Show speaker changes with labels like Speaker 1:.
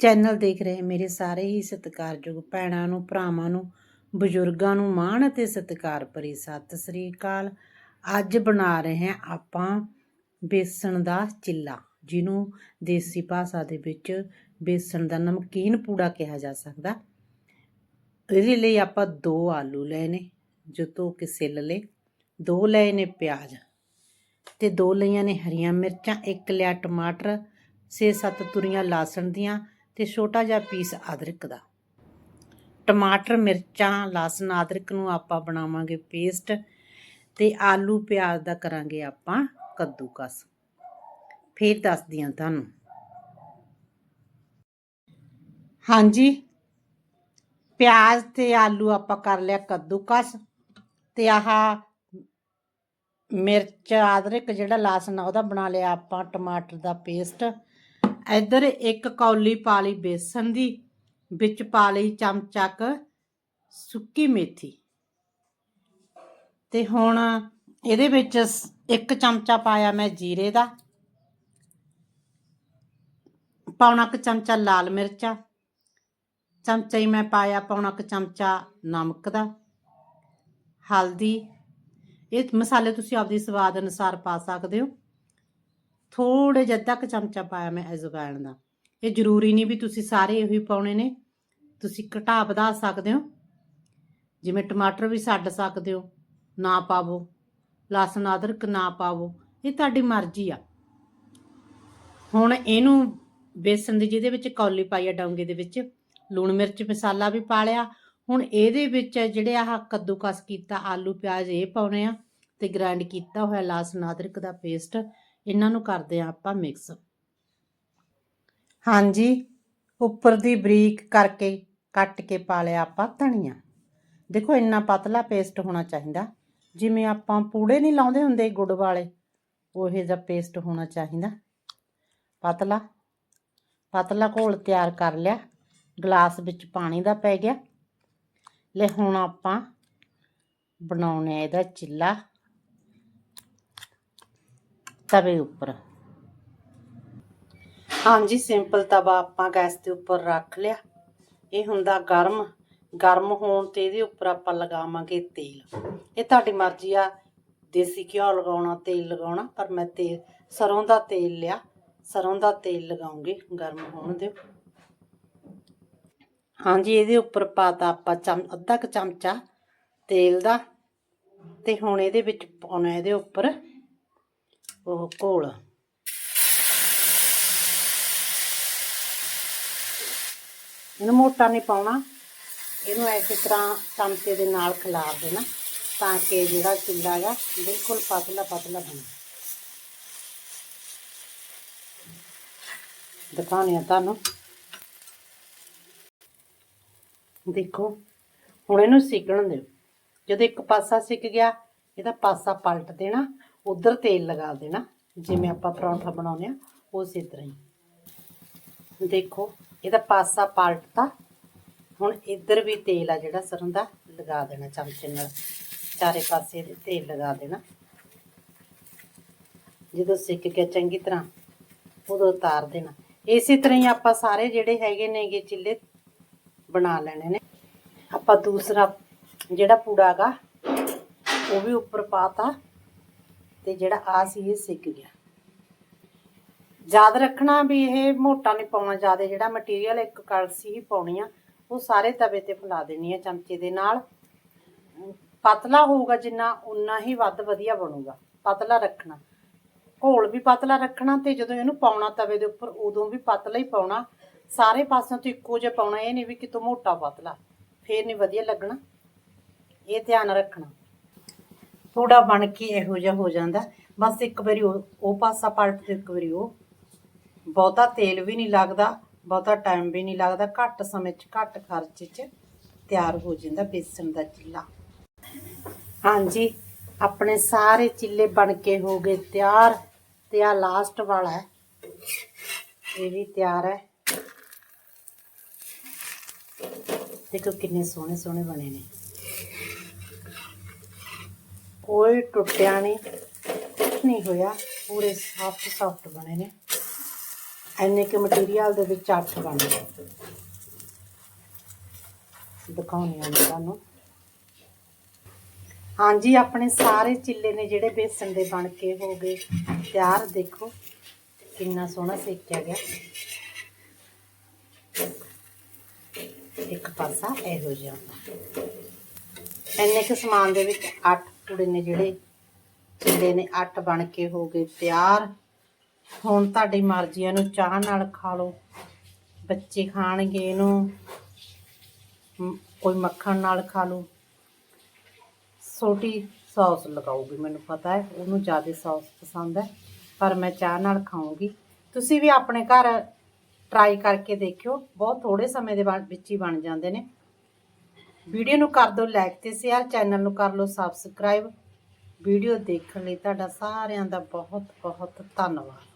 Speaker 1: Channel ਦੇਖ ਰਹੇ ਮੇਰੇ ਸਾਰੇ ਹੀ ਸਤਿਕਾਰਯੋਗ ਭੈਣਾਂ ਨੂੰ, ਭਰਾਵਾਂ ਨੂੰ, ਬਜ਼ੁਰਗਾਂ ਨੂੰ ਮਾਣ ਅਤੇ ਸਤਿਕਾਰ ਭਰੀ ਸਤਿ ਸ੍ਰੀ ਅਕਾਲ। ਅੱਜ ਬਣਾ ਰਹੇ ਹਾਂ ਆਪਾਂ ਬੇਸਣ ਦਾ ਚਿੱਲਾ, ਜਿਹਨੂੰ ਦੇਸੀ ਭਾਸ਼ਾ ਦੇ ਵਿੱਚ ਬੇਸਣ ਦਾ ਨਮਕੀਨ ਪੂੜਾ ਕਿਹਾ ਜਾ ਸਕਦਾ। ਇਹਦੇ ਲਈ ਆਪਾਂ ਦੋ ਆਲੂ ਲਏ ਨੇ, ਜੋ ਧੋ ਕੇ ਸਿੱਲ ਲਏ। ਦੋ ਲਏ ਨੇ ਪਿਆਜ਼ ਤੇ ਦੋ ਲਈਆਂ ਨੇ ਹਰੀਆਂ ਮਿਰਚਾਂ, ਇੱਕ ਲਿਆ ਟਮਾਟਰ 6-7 ਤੁਰੀਆਂ ਲਾਸਣ ਦੀਆਂ ਤੇ ਛੋਟਾ ਜਿਹਾ ਪੀਸ ਅਦਰਕ ਦਾ। ਟਮਾਟਰ, ਮਿਰਚਾਂ, ਲਸਣ ਅਦਰਕ ਨੂੰ ਆਪਾਂ ਬਣਾਵਾਂਗੇ ਪੇਸਟ ਤੇ ਆਲੂ ਪਿਆਜ਼ ਦਾ ਕਰਾਂਗੇ ਆਪਾਂ ਕੱਦੂਕਸ। ਫੇਰ ਦੱਸਦੀ ਹਾਂ ਤੁਹਾਨੂੰ। ਹਾਂਜੀ, ਪਿਆਜ਼ ਤੇ ਆਲੂ ਆਪਾਂ ਕਰ ਲਿਆ ਕੱਦੂਕਸ ਤੇ ਆਹ ਮਿਰਚ, ਅਦਰਕ ਜਿਹੜਾ ਲਸਣ ਆ ਉਹਦਾ ਬਣਾ ਲਿਆ ਆਪਾਂ ਟਮਾਟਰ ਦਾ ਪੇਸਟ ਇੱਧਰ ਇੱਕ ਕੌਲੀ ਪਾ ਲਈ ਬੇਸਨ ਦੀ, ਵਿੱਚ ਪਾ ਲਈ ਚਮਚਾ ਸੁੱਕੀ ਮੇਥੀ। ਤੇ ਹੁਣ ਇਹਦੇ ਵਿੱਚ ਸ- ਇੱਕ ਚਮਚਾ ਪਾਇਆ ਮੈਂ ਜੀਰੇ ਦਾ। ਪੌਣਾ ਕੁ ਚਮਚਾ ਲਾਲ ਮਿਰਚਾਂ। ਚਮਚਾ ਹੀ ਮੈਂ ਪਾਇਆ ਪੌਣਾ ਕੁ ਚਮਚਾ ਨਮਕ ਦਾ। ਹਲਦੀ। ਇਹ ਮਸਾਲੇ ਤੁਸੀਂ ਆਪਦੀ ਸਵਾਦ ਅਨੁਸਾਰ ਪਾ ਸਕਦੇ ਹੋ। ਥੋੜੇ ਜਿਹਾ ਤੱਕ ਚਮਚਾ ਪਾਇਆ ਮੈਂ ਅਜਵਾਇਣ ਦਾ। ਇਹ ਜ਼ਰੂਰੀ ਨਹੀਂ ਵੀ ਤੁਸੀਂ ਸਾਰੇ ਇਹੋ ਹੀ ਪਾਉਣੇ ਨੇ। ਤੁਸੀਂ ਘਟਾ ਵਧਾ ਸਕਦੇ ਹੋ। ਜਿਵੇਂ ਟਮਾਟਰ ਵੀ ਛੱਡ ਸਕਦੇ ਹੋ, ਨਾ ਪਾਵੋ। ਲਸਣ, ਅਦਰਕ ਨਾ ਪਾਵੋ। ਇਹ ਤੁਹਾਡੀ ਮਰਜ਼ੀ ਆ। ਹੁਣ ਇਹਨੂੰ ਬੇਸਣ ਦੀ ਜਿਹਦੇ ਵਿੱਚ ਕੌਲੀ ਪਾਈ ਆ ਡੋਂਗੇ ਦੇ ਵਿੱਚ, ਲੂਣ ਮਿਰਚ ਮਸਾਲਾ ਵੀ ਪਾ ਲਿਆ। ਹੁਣ ਇਹਦੇ ਵਿੱਚ ਜਿਹੜੇ ਆਹ ਕੱਦੂਕਸ ਕੀਤਾ, ਆਲੂ ਪਿਆਜ਼ ਇਹ ਪਾਉਣੇ ਆ ਤੇ ਗ੍ਰਾਈਂਡ ਕੀਤਾ ਹੋਇਆ ਲਸਣ, ਅਦਰਕ ਦਾ ਪੇਸਟ ਇਹਨਾਂ ਨੂੰ ਕਰਦੇ ਆ ਆਪਾਂ ਮਿਕਸ ਹਾਂਜੀ, ਉੱਪਰ ਦੀ ਬਰੀਕ ਕਰਕੇ ਕੱਟ ਕੇ ਪਾ ਲਿਆ ਆਪਾਂ ਧਨੀਆ। ਦੇਖੋ ਇੰਨਾ ਪਤਲਾ ਪੇਸਟ ਹੋਣਾ ਚਾਹੀਦਾ। ਜਿਵੇਂ ਆਪਾਂ ਪੂੜੇ ਨਹੀਂ ਲਾਉਂਦੇ ਹੁੰਦੇ ਗੁੜ ਵਾਲੇ, ਉਹੇ ਜਿਹਾ ਪੇਸਟ ਹੋਣਾ ਚਾਹੀਦਾ। ਪਤਲਾ ਪਤਲਾ ਘੋਲ ਤਿਆਰ ਕਰ ਲਿਆ। ਗਲਾਸ ਵਿੱਚ ਪਾਣੀ ਦਾ ਪੈ ਗਿਆ। ਲੈ ਹੁਣ ਆਪਾਂ ਬਣਾਉਣੇ ਆ ਇਹਦਾ ਚਿੱਲਾ। ਤਵੇ ਉੱਪਰ। ਹਾਂਜੀ, ਸਿੰਪਲ ਤਵਾ ਆਪਾਂ ਗੈਸ ਦੇ ਉੱਪਰ ਰੱਖ ਲਿਆ। ਇਹ ਹੁੰਦਾ ਗਰਮ। ਗਰਮ ਹੋਣ ਤੇ ਇਹਦੇ ਉੱਪਰ ਆਪਾਂ ਲਗਾਵਾਂਗੇ ਤੇਲ। ਇਹ ਤੁਹਾਡੀ ਮਰਜ਼ੀ ਆ, ਦੇਸੀ ਘਿਓ ਲਗਾਉਣਾ, ਤੇਲ ਲਗਾਉਣਾ, ਪਰ ਮੈਂ ਤੇਲ ਸਰੋਂ ਦਾ ਤੇਲ ਲਿਆ। ਸਰੋਂ ਦਾ ਤੇਲ ਲਗਾਉਂਗੇ, ਗਰਮ ਹੋਣ ਦਿਓ। ਹਾਂਜੀ, ਇਹਦੇ ਉੱਪਰ ਪਾਤਾ ਆਪਾਂ ਚਮ, ਅੱਧਾ ਕੁ ਚਮਚਾ ਤੇਲ ਦਾ। ਤੇ ਹੁਣ ਇਹਦੇ ਵਿੱਚ ਪਾਉਣਾ ਇਹਦੇ ਉੱਪਰ ਉਹ ਘੋਲ। ਇਹਨੂੰ ਮੋਟਾ ਨਹੀਂ ਪਾਉਣਾ। ਇਹਨੂੰ ਐਸੀ ਤਰ੍ਹਾਂ ਚਮਚੇ ਦੇ ਨਾਲ ਖਿਲਾਰ ਦੇਣਾ ਤਾਂ ਕਿ ਜਿਹੜਾ ਚਿੱਲਾ ਹੈਗਾ ਬਿਲਕੁਲ ਪਤਲਾ ਪਤਲਾ ਬਣੇ। ਦਿਖਾਉਂਦੇ ਆ ਤੁਹਾਨੂੰ। ਦੇਖੋ, ਹੁਣ ਇਹਨੂੰ ਸਿੱਕਣ ਦਿਓ। ਜਦੋਂ ਇੱਕ ਪਾਸਾ ਸਿੱਕ ਗਿਆ, ਇਹਦਾ ਪਾਸਾ ਪਲਟ ਦੇਣਾ। ਉਧਰ ਤੇਲ ਲਗਾ ਦੇਣਾ, ਜਿਵੇਂ ਆਪਾਂ ਪਰੌਂਠਾ ਬਣਾਉਂਦੇ ਆ ਉਸੇ ਤਰ੍ਹਾਂ ਹੀ। ਦੇਖੋ, ਇਹਦਾ ਪਾਸਾ ਪਲਟਤਾ। ਹੁਣ ਇੱਧਰ ਵੀ ਤੇਲ ਆ ਜਿਹੜਾ ਸਰੋਂ ਦਾ, ਲਗਾ ਦੇਣਾ ਚਮਚੇ ਨਾਲ। ਚਾਰੇ ਪਾਸੇ ਤੇਲ ਲਗਾ ਦੇਣਾ। ਜਦੋਂ ਸਿੱਕ ਗਿਆ ਚੰਗੀ ਤਰ੍ਹਾਂ, ਉਦੋਂ ਉਤਾਰ ਦੇਣਾ। ਇਸੇ ਤਰ੍ਹਾਂ ਹੀ ਆਪਾਂ ਸਾਰੇ ਜਿਹੜੇ ਹੈਗੇ ਨੇਗੇ ਚਿੱਲੇ, ਬਣਾ ਲੈਣੇ ਨੇ। ਆਪਾਂ ਦੂਸਰਾ ਜਿਹੜਾ ਪੂੜਾ ਹੈਗਾ ਉਹ ਵੀ ਉੱਪਰ ਪਾਤਾ। ਤੇ ਜਿਹੜਾ ਆ ਸੀ ਇਹ ਸਿੱਕ ਗਿਆ। ਯਾਦ ਰੱਖਣਾ ਵੀ ਇਹ ਮੋਟਾ ਨਹੀਂ ਪਾਉਣਾ, ਜ਼ਿਆਦਾ ਜਿਹੜਾ ਮਟੀਰੀਅਲ ਇੱਕ ਕਲਸੀ ਹੀ ਪਾਉਣੀ ਆ, ਉਹ ਸਾਰੇ ਤਵੇ ਤੇ ਫੈਲਾ ਦੇਣੀ ਆ ਚਮਚੇ ਦੇ ਨਾਲ। ਪਤਲਾ ਹੋਊਗਾ ਜਿੰਨਾ ਉਨਾ ਹੀ ਵੱਧ ਵਧੀਆ ਬਣੂਗਾ। ਪਤਲਾ ਰੱਖਣਾ। ਘੋਲ ਵੀ ਪਤਲਾ ਰੱਖਣਾ ਤੇ ਜਦੋਂ ਇਹਨੂੰ ਪਾਉਣਾ ਤਵੇ ਦੇ ਉੱਪਰ, ਉਦੋਂ ਵੀ ਪਤਲਾ ਹੀ ਪਾਉਣਾ। ਸਾਰੇ ਪਾਸਿਆਂ ਤੋਂ ਇੱਕੋ ਜਿਹਾ ਪਾਉਣਾ, ਇਹ ਨਹੀਂ ਵੀ ਕਿਤੋਂ ਮੋਟਾ ਪਤਲਾ। ਫੇਰ ਨਹੀਂ ਵਧੀਆ ਲੱਗਣਾ। ਇਹ ਧਿਆਨ ਰੱਖਣਾ। ਥੋੜਾ ਬਣ ਕੇ ਇਹੋ ਜਿਹਾ ਹੋ ਜਾਂਦਾ। ਬਸ ਇੱਕ ਵਾਰੀ ਉਹ ਉਹ ਪਾਸਾ ਪਲਟ ਤੇ ਇੱਕ ਵਾਰੀ ਉਹ। ਬਹੁਤਾ ਤੇਲ ਵੀ ਨਹੀਂ ਲੱਗਦਾ, ਬਹੁਤਾ ਟਾਈਮ ਵੀ ਨਹੀਂ ਲੱਗਦਾ, ਘੱਟ ਸਮੇਂ 'ਚ, ਘੱਟ ਖਰਚੇ 'ਚ ਤਿਆਰ ਹੋ ਜਾਂਦਾ ਬੇਸਣ ਦਾ ਚਿੱਲਾ। ਹਾਂਜੀ, ਆਪਣੇ ਸਾਰੇ ਚਿੱਲੇ ਬਣ ਕੇ ਹੋ ਗਏ ਤਿਆਰ ਤੇ ਆ ਲਾਸਟ ਵਾਲਾ ਹੈ। ਇਹ ਵੀ ਤਿਆਰ ਹੈ। ਦੇਖੋ ਕਿੰਨੇ ਸੋਹਣੇ ਸੋਹਣੇ ਬਣੇ ਨੇ। ਕੋਈ ਟੁੱਟਿਆ ਨਹੀਂ, ਕੁਛ ਨਹੀਂ ਹੋਇਆ। ਪੂਰੇ ਸਾਫਟ ਸਾਫਟ ਬਣੇ ਨੇ। ਇੰਨੇ ਕਿ ਮਟੀਰੀਅਲ ਦੇ ਵਿੱਚ ਅੱਠ ਬਣ ਗਏ। ਦਿਖਾਉਣੀ ਆ ਤੁਹਾਨੂੰ। ਹਾਂਜੀ, ਆਪਣੇ ਸਾਰੇ ਚਿੱਲੇ ਨੇ ਜਿਹੜੇ ਬੇਸਣ ਦੇ ਬਣ ਕੇ ਹੋ ਗਏ, ਤਿਆਰ ਦੇਖੋ। ਕਿੰਨਾ ਸੋਹਣਾ ਸੇਕਿਆ ਗਿਆ। ਇੱਕ ਪਾਸਾ ਇਹੋ ਜਿਹਾ। ਇੰਨੇ ਕੁ ਸਮਾਨ ਦੇ ਵਿੱਚ 8 ਕੁੜੇ ਨੇ ਜਿਹੜੇ ਚਿੱਲੇ ਨੇ 8 ਬਣ ਕੇ ਹੋ ਗਏ ਤਿਆਰ। ਹੁਣ ਤੁਹਾਡੀ ਮਰਜ਼ੀ ਆ, ਇਹਨੂੰ ਚਾਹ ਨਾਲ ਖਾ ਲਓ। ਬੱਚੇ ਖਾਣਗੇ ਇਹਨੂੰ। ਕੋਈ ਮੱਖਣ ਨਾਲ ਖਾ ਲਓ। ਛੋਟੀ ਸੌਸ ਲਗਾਉਗੀ ਮੈਨੂੰ ਪਤਾ ਹੈ। ਉਹਨੂੰ ਜ਼ਿਆਦਾ ਸੌਸ ਪਸੰਦ ਹੈ ਪਰ ਮੈਂ ਚਾਹ ਨਾਲ ਖਾਉਂਗੀ ਤੁਸੀਂ ਵੀ ਆਪਣੇ ਘਰ ਟਰਾਈ ਕਰਕੇ ਦੇਖਿਓ। ਬਹੁਤ ਥੋੜੇ ਸਮੇਂ ਦੇ ਬਾਅਦ ਵਿੱਚ ਹੀ ਬਣ ਜਾਂਦੇ ਨੇ। ਵੀਡੀਓ ਨੂੰ ਕਰ ਦਿਓ ਲਾਈਕ ਤੇ ਸ਼ੇਅਰ ਚੈਨਲ ਨੂੰ ਕਰ ਲਓ ਸਬਸਕ੍ਰਾਈਬ ਵੀਡੀਓ ਦੇਖਣ ਲਈ ਤੁਹਾਡਾ ਸਾਰਿਆਂ ਦਾ ਬਹੁਤ ਬਹੁਤ ਧੰਨਵਾਦ।